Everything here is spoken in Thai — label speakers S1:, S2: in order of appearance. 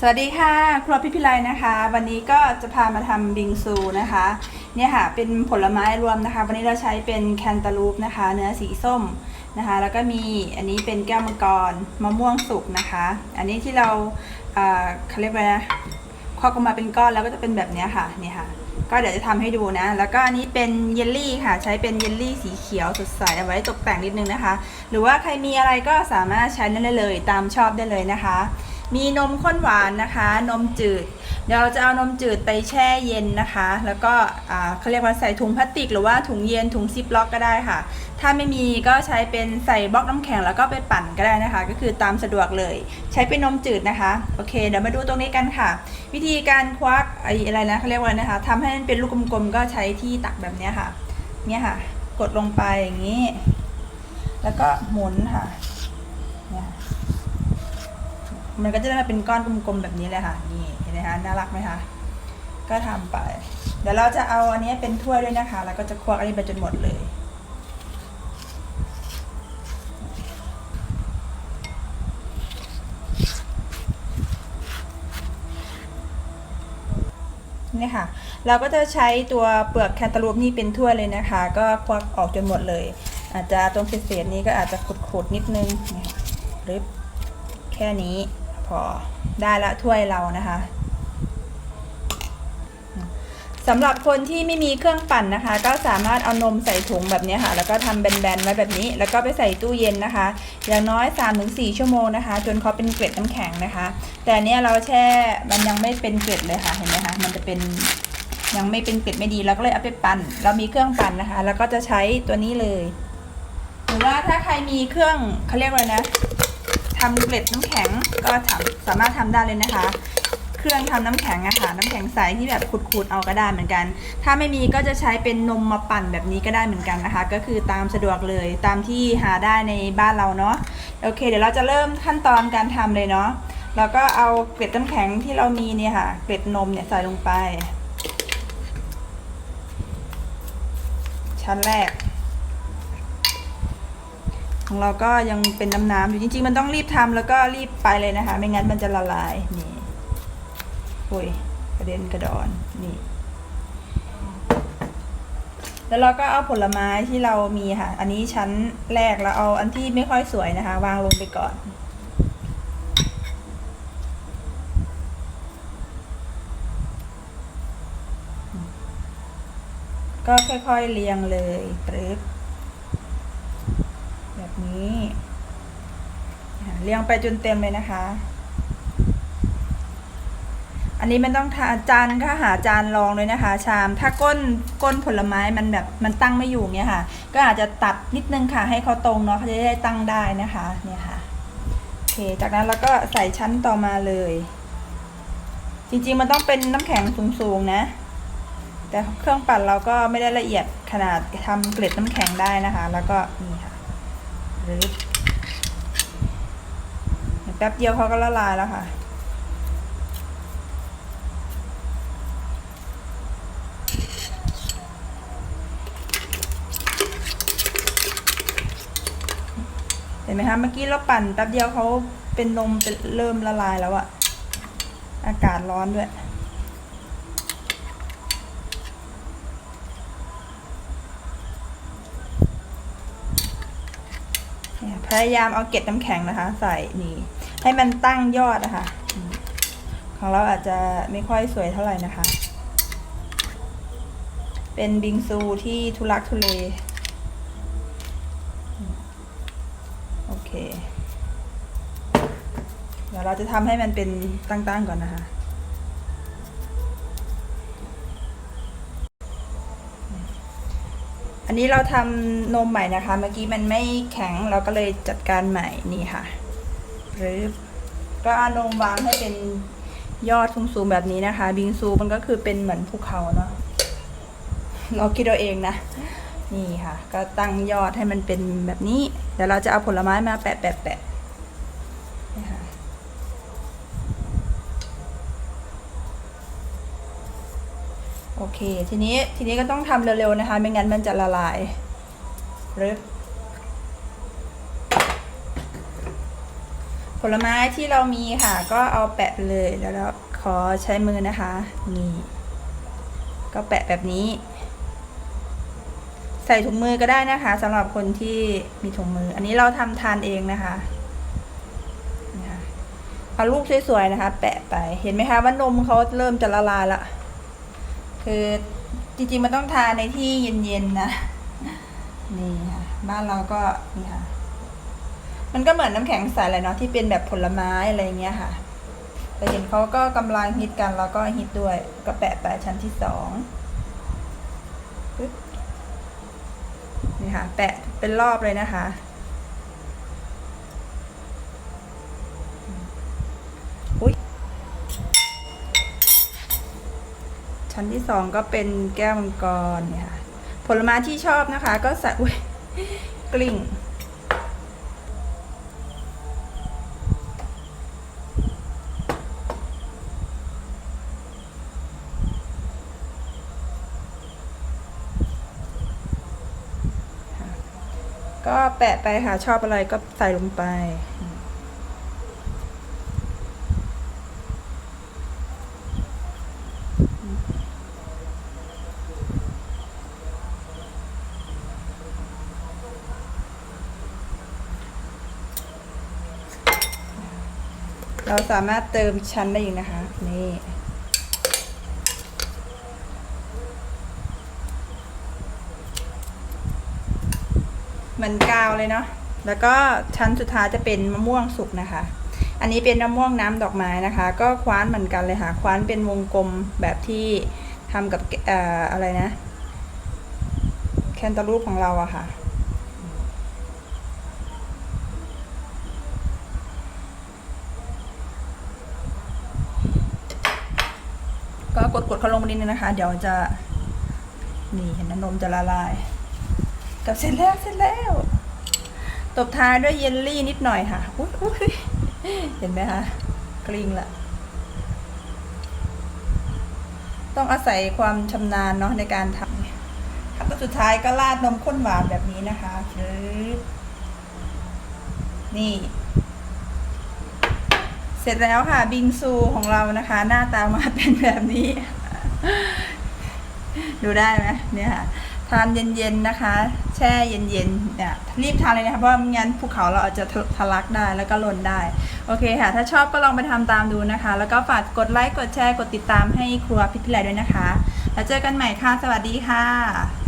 S1: สวัสดีค่ะ ครัวพิพิไลนะคะ วันนี้ก็จะพามาทำบิงซูนะคะ เนี่ยค่ะ เป็นผลไม้รวมนะคะ วันนี้เราใช้เป็นแคนตาลูปนะคะ เนื้อสีส้มนะคะ แล้วก็มีอันนี้เป็นแก้วมังกรมะม่วงสุกนะคะ อันนี้ที่เราเอ่อเขาเรียกว่าอะไรนะควักออกมาเป็นก้อนแล้วก็จะเป็นแบบนี้ค่ะเนี่ยค่ะ ก็เดี๋ยวจะทำให้ดูนะ แล้วก็อันนี้เป็นเยลลี่ค่ะ ใช้เป็นเยลลี่สีเขียวสดใสเอาไว้ตกแต่งนิดนึงนะคะ หรือว่าใครมีอะไรก็สามารถใช้ได้เลยตามชอบได้เลยนะคะ มีนมข้นหวานนะคะ นมจืด เดี๋ยวเราจะเอานมจืดไปแช่เย็นนะคะ แล้วก็เขาเรียกว่าใส่ถุงพลาสติก หรือว่าถุงเย็นถุงซิปล็อกก็ได้ค่ะ ถ้าไม่มีก็ใช้เป็นใส่บล็อกน้ำแข็งแล้วก็ไปปั่นก็ได้นะคะ ก็คือตามสะดวกเลย ใช้เป็นนมจืดนะคะ โอเค เดี๋ยวมาดูตรงนี้กันค่ะ วิธีการควักไอ้อะไรนะเขาเรียกว่านะคะทำให้มันเป็นลูกกลมๆก็ใช้ที่ตักแบบนี้ค่ะ เนี่ยค่ะ กดลงไปอย่างนี้ แล้วก็หมุนค่ะเนี่ย มันก็จะได้มาเป็นก้อนกลมๆแบบนี้เลยค่ะนี่เห็นไหมคะน่ารักไหมคะก็ทำไป เดี๋ยวเราจะเอาอันนี้เป็นถ้วยด้วยนะคะ แล้วก็จะควักอันนี้ไปจนหมดเลยนี่ค่ะ เราก็จะใช้ตัวเปลือกแคนตาลูปนี่เป็นถ้วยเลยนะคะ ก็ควักออกจนหมดเลย อาจจะตรงเศษๆนี้ก็อาจจะขูดๆนิดนึงนี่ค่ะหรือแค่นี้ พอได้ละถ้วยเรานะคะสำหรับคนที่ไม่มีเครื่องปั่นนะคะ ก็สามารถเอานมใส่ถุงแบบนี้ค่ะ แล้วก็ทำแบนๆไว้แบบนี้ แล้วก็ไปใส่ตู้เย็นนะคะ อย่างน้อย 3-4 ชั่วโมงนะคะ จนเขาเป็นเกล็ดน้ำแข็งนะคะ แต่เนี้ยเราแช่มันยังไม่เป็นเกล็ดเลยค่ะเห็นไหมคะมันจะเป็นยังไม่เป็นเกล็ดไม่ดีเราก็เลยเอาไปปั่น เรามีเครื่องปั่นนะคะ แล้วก็จะใช้ตัวนี้เลย หรือว่าถ้าใครมีเครื่องเขาเรียกว่าไรนะ ทำเกล็ดน้ำแข็งก็สามารถทำได้เลยนะคะ เครื่องทำน้ำแข็งอะค่ะน้ำแข็งใสที่แบบขูดๆเอาก็ได้เหมือนกัน ถ้าไม่มีก็จะใช้เป็นนมมาปั่นแบบนี้ก็ได้เหมือนกันนะคะ ก็คือตามสะดวกเลยตามที่หาได้ในบ้านเราเนาะโอเค เดี๋ยวเราจะเริ่มขั้นตอนการทำเลยเนาะแล้วก็เอาเกล็ดน้ำแข็งที่เรามีเนี่ยค่ะ เกล็ดนมเนี่ยใส่ลงไป ชั้นแรก ของเราก็ยังเป็นน้ำน้ำอยู่จริง ๆ มันต้องรีบทำแล้วก็รีบไปเลยนะคะ ไม่งั้นมันจะละลายนี่โอ้ยกระเด็นกระดอนนี่แล้วเราก็เอาผลไม้ที่เรามีค่ะ อันนี้ชั้นแรกแล้วเอาอันที่ไม่ค่อยสวยนะคะ วางลงไปก่อน ก็ค่อยๆเรียงเลยปรึ๊บ นี้ เรียงไปจนเต็มเลยนะคะ อันนี้มันต้องทาจานก็หาจานรองเลยนะคะ ชาม ถ้าก้นก้นผลไม้มันแบบมันตั้งไม่อยู่เนี่ยค่ะ ก็อาจจะตัดนิดนึงค่ะ ให้เขาตรงเนาะเขาจะได้ตั้งได้นะคะเนี่ยค่ะโอเค จากนั้นเราก็ใส่ชั้นต่อมาเลย จริงๆมันต้องเป็นน้ำแข็งสูงๆนะแต่เครื่องปั่นเราก็ไม่ได้ละเอียดขนาดทำเกล็ดน้ำแข็งได้นะคะ แล้วก็นี่ค่ะ รือแป๊บเดียวเขาก็ละลายแล้วค่ะ เห็นไหมคะเมื่อกี้เราปั่นแป๊บเดียวเขาเป็นนมเป็นเริ่มละลายแล้วอะอากาศร้อนด้วย เนี่ย พยายามเอาเกล็ดน้ำแข็งนะคะ ใส่นี่ให้มันตั้งยอดนะคะ ของเราอาจจะไม่ค่อยสวยเท่าไหร่นะคะ เป็นบิงซูที่ทุลักทุเลโอเค เดี๋ยวเราจะทำให้มันเป็นตั้งๆก่อนนะคะ อันนี้เราทำนมใหม่นะคะ เมื่อกี้มันไม่แข็งเราก็เลยจัดการใหม่นี่ค่ะหรือก็เอานมวางให้เป็นยอดสูงๆแบบนี้นะคะ บิงซูมันก็คือเป็นเหมือนภูเขาเนาะเราคิดเอาเองนะ นี่ค่ะ ก็ตั้งยอดให้มันเป็นแบบนี้ เดี๋ยวเราจะเอาผลไม้มาแปะแปะแปะ เค ทีนี้ทีนี้ก็ต้องทำเร็วๆนะคะ ไม่งั้นมันจะละลายรึบพผลไม้ที่เรามีค่ะ ก็เอาแปะไปเลยแล้วเราขอใช้มือนะคะ นี่ ก็แปะแบบนี้ ใส่ถุงมือก็ได้นะคะสำหรับคนที่มีถุงมือ อันนี้เราทำทานเองนะคะนี่ค่ะเอาลูกสวยๆนะคะ แปะไป เห็นไหมคะว่านมเขาเริ่มจะละลายละ คือจริงๆมันต้องทานในที่เย็นๆนะนี่ค่ะบ้านเราก็นี่ค่ะ มันก็เหมือนน้ำแข็งใสเลยเนาะที่เป็นแบบผลไม้อะไรเงี้ยค่ะแต่เห็นเขาก็กำลังฮิตกันเราก็ฮิตด้วยก็แปะไปชั้นที่สองนี่ค่ะ แปะเป็นรอบเลยนะคะ ชั้นที่สองก็เป็นแก้วมังกรเนี่ยค่ะผลไม้ที่ชอบนะคะ ก็ใส่อุ้ยกลิ่งก็แปะไปค่ะชอบอะไรก็ใส่ลงไป เราสามารถเติมชั้นได้อีกนะคะ นี่เหมือนกาวเลยเนาะแล้วก็ชั้นสุดท้ายจะเป็นมะม่วงสุกนะคะ อันนี้เป็นมะม่วงน้ำดอกไม้นะคะ ก็คว้านเหมือนกันเลยค่ะ คว้านเป็นวงกลมแบบที่ทำกับอออะไรนะ แคนตาลูปของเราอะค่ะ ก็กดกดเขาลงมานิดนึงนะคะ เดี๋ยวจะ นี่เห็นน้ำนมจะละลาย กับเสร็จแล้วเสร็จแล้ว ตบท้ายด้วยเยลลี่นิดหน่อยค่ะอุ๊ยเห็นไหมคะกลิ้งละต้องอาศัยความชำนาญเนาะในการทำขั้นตอนสุดท้ายก็ราดนมข้นหวานแบบนี้นะคะชืบนี่ เสร็จแล้วค่ะบิงซูของเรานะคะ หน้าตามาเป็นแบบนี้ ดูได้ไหมเนี่ยค่ะทานเย็นๆนะคะ แช่เย็นๆเนี่ยรีบทานเลยนะคะเพราะไม่งั้นภูเขาเราอาจจะทะลักได้แล้วก็หล่นได้ โอเคค่ะ ถ้าชอบก็ลองไปทำตามดูนะคะ แล้วก็ฝากกดไลค์กดแชร์กดติดตามให้ครัวพิพิไลด้วยนะคะ แล้วเจอกันใหม่ค่ะ สวัสดีค่ะ